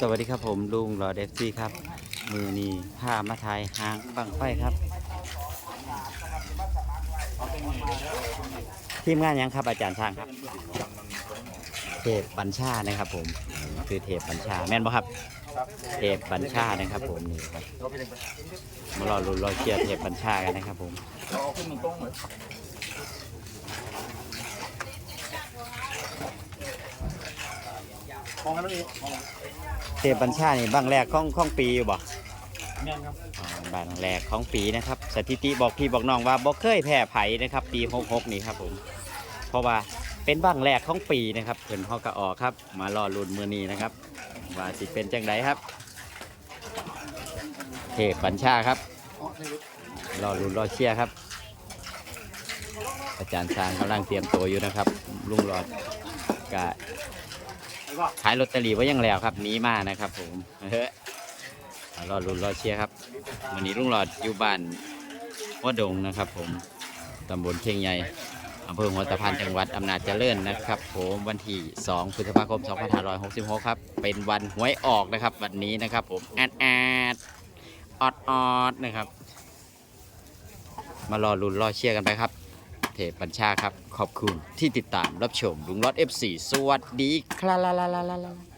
สวัสดีครับผมลุงรอเดฟซี่ครับ มือนีผ้ามาทายหางบังไฟครับ ทีมงานยังครับอาจารย์ช่างครับ เทพบัญชานะครับผมคือเทพบัญชาแม่นบ่ครับ เทพบัญชานะครับผมนี่ครับมารอรุนรอเชียร์เทพบัญชากันนะครับผม เอาขึ้นมันตรงเลยมองกันแล้วนี่มองเทพบัญชานี่บังแรกของของปีอยู่บ่แน่นครับอ่าบังแรกของปีนะครับ สถิติบอกพี่บอกน้องว่าบ่เคยแพ้ไผนะครับ ปี66นี่ครับผม เพราะว่าเป็นบังแรกของปีนะครับเพิ่นฮอกกะออกครับ มารอลุ้นมือนี้นะครับ ว่าสิเป็นจังไดครับ เทพบัญชาครับรอลุ้นรอเชียร์ครับ อาจารย์ช้างกำลังเตรียมตัวอยู่นะครับลุงหลอดกะ ขายลอตเตอรี่ไว้ยังแล้วครับหนีมานะครับ ผมเฮ้ยรอลุ้นรอเชียร์ครับ วันนี้ลุงหลอดอยู่บ้านวัดดงนะครับ ผมตำบลเชียงใหญ่อำเภอหัวตะพานจังหวัดอำนาจเจริญนะครับ ผมวันที่ 2 พฤษภาคม 2566 ครับ เป็นวันหวยออกนะครับ วันนี้นะครับ ผมแอดแอดออดออดนะครับ มารอลุ้นรอเชียร์กันไปครับ เทพบัญชาครับ ขอบคุณที่ติดตามรับชมลุงรอด F4 สวัสดีครับ